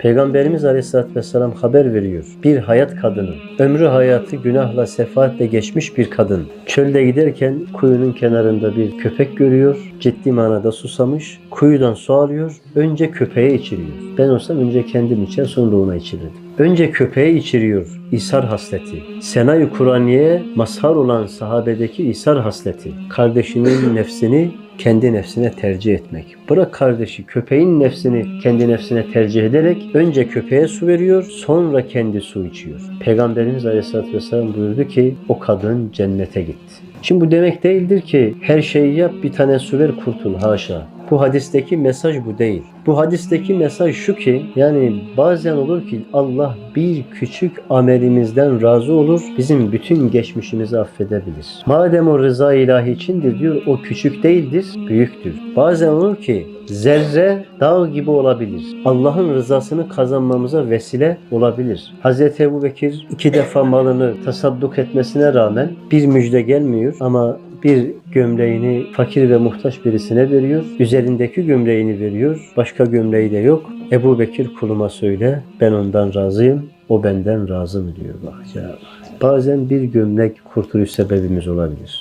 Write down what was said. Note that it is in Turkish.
Peygamberimiz Aleyhisselatü Vesselam haber veriyor. Bir hayat kadını, ömrü hayatı günahla, sefaatle geçmiş bir kadın. Çölde giderken kuyunun kenarında bir köpek görüyor. Ciddi manada susamış. Kuyudan su alıyor. Önce köpeğe içiriyor. Ben olsam önce kendim içer sonra ona içirirdim. Önce köpeğe içiriyor ishar hasleti. Senay-ı Kur'aniye mazhar olan sahabedeki ishar hasleti. Kardeşinin nefsini kendi nefsine tercih etmek. Bırak kardeşi köpeğin nefsini kendi nefsine tercih ederek önce köpeğe su veriyor sonra kendi su içiyor. Peygamberimiz Aleyhisselatü Vesselam buyurdu ki o kadın cennete gitti. Şimdi bu demek değildir ki her şeyi yap bir tane su ver kurtul haşa. Bu hadisteki mesaj bu değil. Bu hadisteki mesaj şu ki yani bazen olur ki Allah bir küçük amelimizden razı olur, bizim bütün geçmişimizi affedebilir. Madem o rıza ilahi içindir diyor, o küçük değildir, büyüktür. Bazen olur ki zerre dağ gibi olabilir. Allah'ın rızasını kazanmamıza vesile olabilir. Hz. Ebu Bekir iki defa malını tasadduk etmesine rağmen bir müjde gelmiyor ama bir gömleğini fakir ve muhtaç birisine veriyor. Üzerindeki gömleğini veriyor. Başka gömleği de yok. Ebu Bekir kuluma söyle ben ondan razıyım. O benden razı mı diyor bak ya. Bazen bir gömlek kurtuluş sebebimiz olabilir.